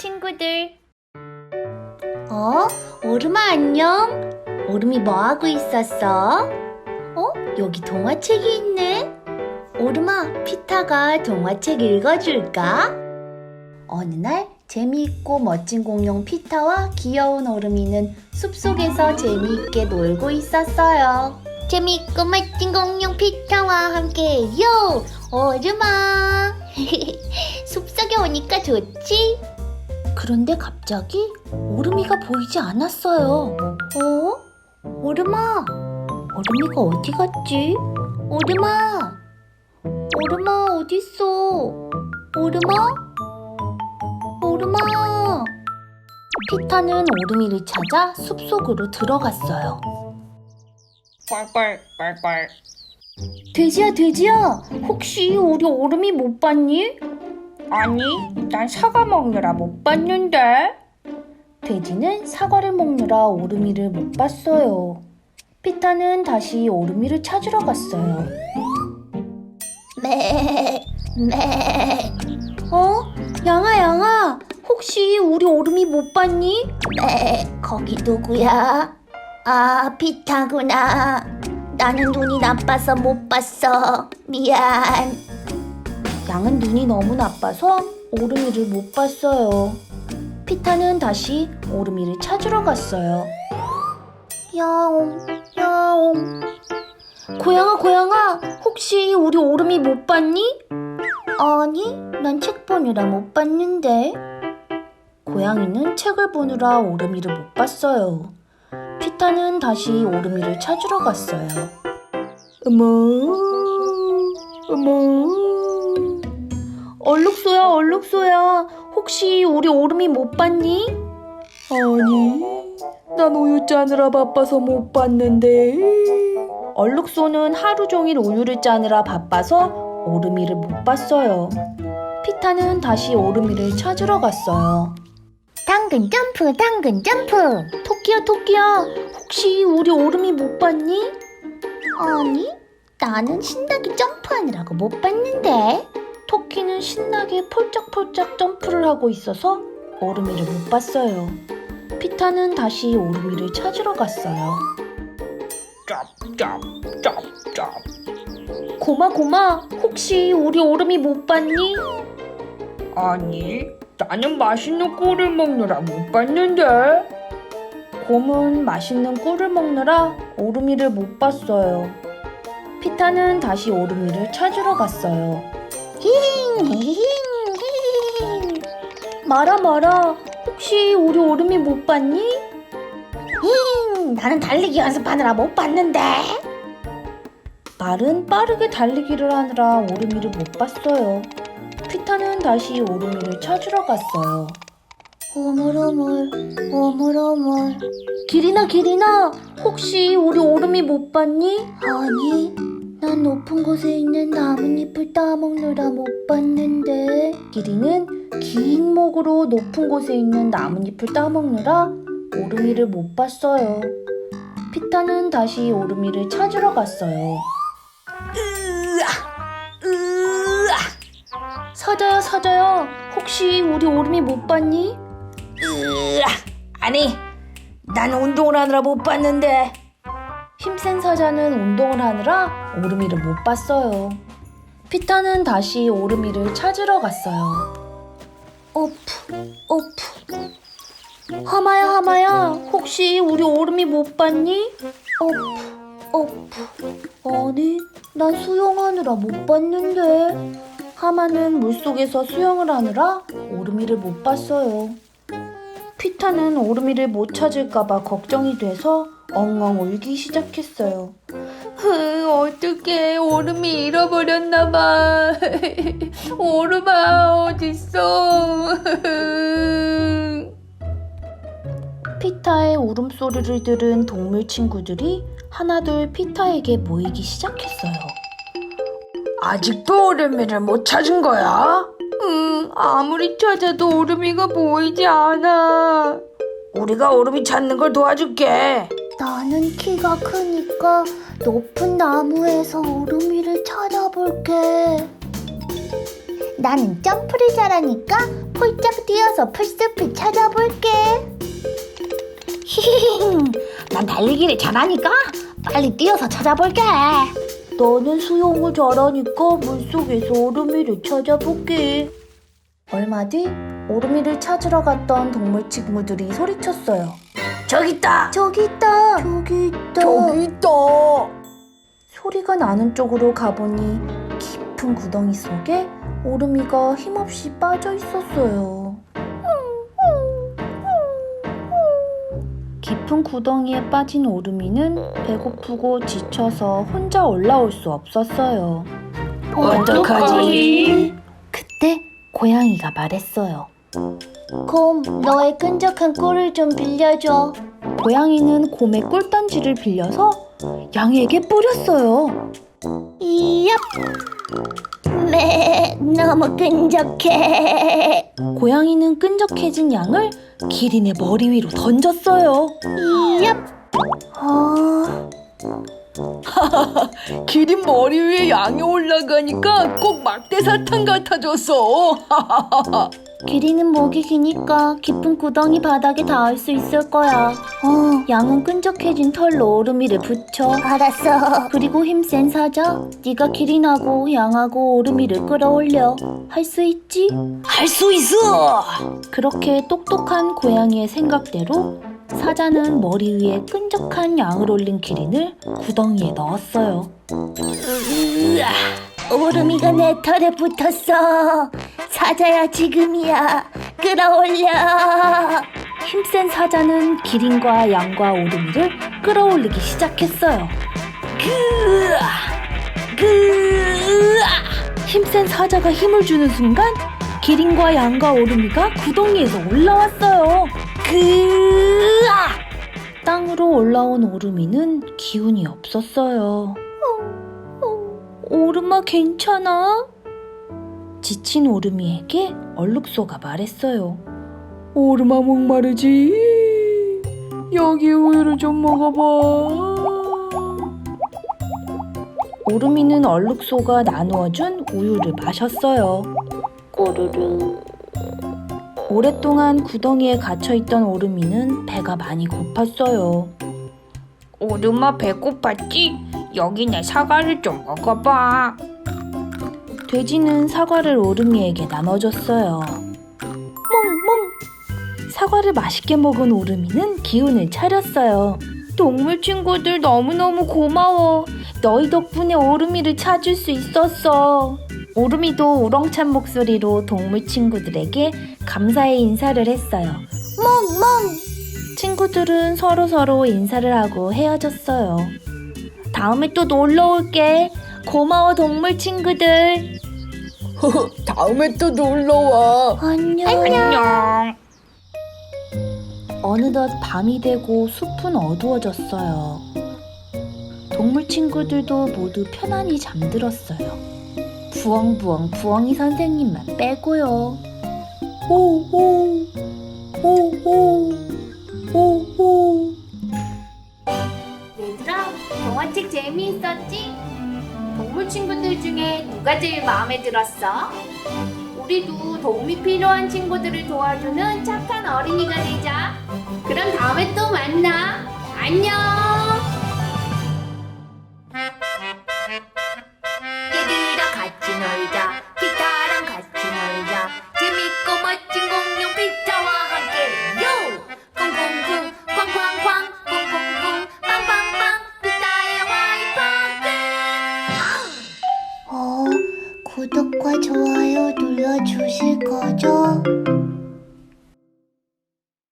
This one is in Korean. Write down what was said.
친구들. 어? 오름아 안녕? 오름이 뭐 하고 있었어? 어? 여기 동화책이 있네. 오름아, 피타가 동화책 읽어줄까? 어느 날 재미있고 멋진 공룡 피타와 귀여운 오름이는 숲속에서 재미있게 놀고 있었어요. 재미있고 멋진 공룡 피타와 함께해요. 오름아. 숲속에 오니까 좋지? 그런데 갑자기 오름이가 보이지 않았어요. 어? 오름아, 오름이가 어디 갔지? 오름아, 오름아 어딨어? 오름아, 오름아. 피타는 오름이를 찾아 숲속으로 들어갔어요. 빨빨 빨빨 돼지야, 돼지야, 혹시 우리 오름이 못 봤니? 아니 난 사과 먹느라 못 봤는데 돼지는 사과를 먹느라 오르미를 못 봤어요. 피타는 다시 오르미를 찾으러 갔어요. 매, 매. 어? 양아, 양아. 혹시 우리 오르미 못 봤니? 매, 거기 누구야? 아, 피타구나. 나는 눈이 나빠서 못 봤어. 미안. 양은 눈이 너무 나빠서 오르미를 못 봤어요. 피타는 다시 오르미를 찾으러 갔어요. 야옹, 야옹. 고양아, 고양아, 혹시 우리 오르미 못 봤니? 아니, 난 책 보느라 못 봤는데. 고양이는 책을 보느라 오르미를 못 봤어요. 피타는 다시 오르미를 찾으러 갔어요. 어머, 어머. 얼룩소야, 얼룩소야. 혹시 우리 오름이 못 봤니? 아니, 난 우유 짜느라 바빠서 못 봤는데. 얼룩소는 하루 종일 우유를 짜느라 바빠서 오르미를 못 봤어요. 피타는 다시 오르미를 찾으러 갔어요. 당근 점프, 당근 점프. 토끼야, 토끼야. 혹시 우리 오르미 못 봤니? 아니, 나는 신나게 점프하느라고 못 봤는데. 토끼는 신나게 폴짝폴짝 점프를 하고 있어서 오르미를 못 봤어요. 피타는 다시 오르미를 찾으러 갔어요. 짭짭짭짭 고마 고마 혹시 우리 오르미 못 봤니? 아니 나는 맛있는 꿀을 먹느라 못 봤는데 곰은 맛있는 꿀을 먹느라 오르미를 못 봤어요. 피타는 다시 오르미를 찾으러 갔어요. 힝힝힝 마라 마라 혹시 우리 오르미 못 봤니? 힝 나는 달리기 연습하느라 못 봤는데 말은 빠르게 달리기를 하느라 오르미를 못 봤어요. 피타는 다시 오르미를 찾으러 갔어요. 오물오물 오물오물 기리나 기리나 혹시 우리 오름이 못 봤니? 아니 난 높은 곳에 있는 나뭇잎을 따먹느라 못 봤는데. 기리는 긴 목으로 높은 곳에 있는 나뭇잎을 따먹느라 오르미를 못 봤어요. 피타는 다시 오르미를 찾으러 갔어요. 사자야 사자야 혹시 우리 오름이 못 봤니? 으아! 아니 난 운동을 하느라 못 봤는데 힘센 사자는 운동을 하느라 오르미를 못 봤어요. 피타는 다시 오르미를 찾으러 갔어요. 오프, 오프. 하마야, 하마야, 혹시 우리 오르미 못 봤니? 오프, 오프. 아니, 난 수영하느라 못 봤는데. 하마는 물속에서 수영을 하느라 오르미를 못 봤어요. 피타는 오르미를 못 찾을까봐 걱정이 돼서 엉엉 울기 시작했어요. 어떡해 오름이 잃어버렸나봐 오름아 어딨어 피타의 울음소리를 들은 동물 친구들이 하나둘 피타에게 모이기 시작했어요. 아직도 오르미를 못 찾은 거야? 응, 아무리 찾아도 오름이가 보이지 않아. 우리가 오르미 찾는 걸 도와줄게 나는 키가 크니까 높은 나무에서 오르미를 찾아볼게. 나는 점프를 잘하니까 폴짝 뛰어서 풀숲을 찾아볼게. 히히히, 난 달리기를 잘하니까 빨리 뛰어서 찾아볼게. 너는 수영을 잘하니까 물속에서 오르미를 찾아볼게. 얼마 뒤 오르미를 찾으러 갔던 동물 친구들이 소리쳤어요. 저기 있다. 저기 있다. 저기 있다. 있다. 소리가 나는 쪽으로 가보니 깊은 구덩이 속에 오르미가 힘없이 빠져 있었어요. 깊은 구덩이에 빠진 오르미는 배고프고 지쳐서 혼자 올라올 수 없었어요. 어떡하지? 그때 고양이가 말했어요. 곰, 너의 끈적한 꿀을 좀 빌려줘. 고양이는 곰의 꿀단지를 빌려서 양에게 뿌렸어요. 이얍. 매, 너무 끈적해. 고양이는 끈적해진 양을 기린의 머리 위로 던졌어요. 이얍. 아, 기린 머리 위에 양이 올라가니까 꼭 막대 사탕 같아졌어. 기린은 목이 기니까 깊은 구덩이 바닥에 닿을 수 있을 거야. 어, 양은 끈적해진 털로 오르미를 붙여. 알았어. 그리고 힘센 사자, 네가 기린하고 양하고 오르미를 끌어올려. 할 수 있지? 할 수 있어. 그렇게 똑똑한 고양이의 생각대로 사자는 머리 위에 끈적한 양을 올린 기린을 구덩이에 넣었어요. 오르미가 내 털에 붙었어. 사자야 지금이야. 끌어올려. 힘센 사자는 기린과 양과 오르미를 끌어올리기 시작했어요. 힘센 사자가 힘을 주는 순간 기린과 양과 오르미가 구덩이에서 올라왔어요. 그아! 땅으로 올라온 오르미는 기운이 없었어요. 오르마 괜찮아? 지친 오르미에게 얼룩소가 말했어요. 오르마 목마르지? 여기 우유를 좀 먹어봐. 오르미는 얼룩소가 나누어준 우유를 마셨어요. 꼬르르. 오랫동안 구덩이에 갇혀있던 오르미는 배가 많이 고팠어요. 오르마 배고팠지? 여기 내 사과를 좀 먹어봐. 돼지는 사과를 오르미에게 나눠줬어요. 멍멍! 사과를 맛있게 먹은 오르미는 기운을 차렸어요. 동물 친구들 너무너무 고마워. 너희 덕분에 오르미를 찾을 수 있었어. 오르미도 우렁찬 목소리로 동물 친구들에게 감사의 인사를 했어요. 멍멍. 친구들은 서로 서로 인사를 하고 헤어졌어요. 다음에 또 놀러 올게. 고마워 동물 친구들. 다음에 또 놀러 와. 안녕. 안녕. 어느덧 밤이 되고 숲은 어두워졌어요. 동물 친구들도 모두 편안히 잠들었어요. 부엉부엉 부엉이 선생님만 빼고요. 오오 오오 오오 얘들아, 동화책 재미있었지? 동물 친구들 중에 누가 제일 마음에 들었어? 우리도 도움이 필요한 친구들을 도와주는 착한 어린이가 되자. 그럼 다음에 또 만나. 안녕! 재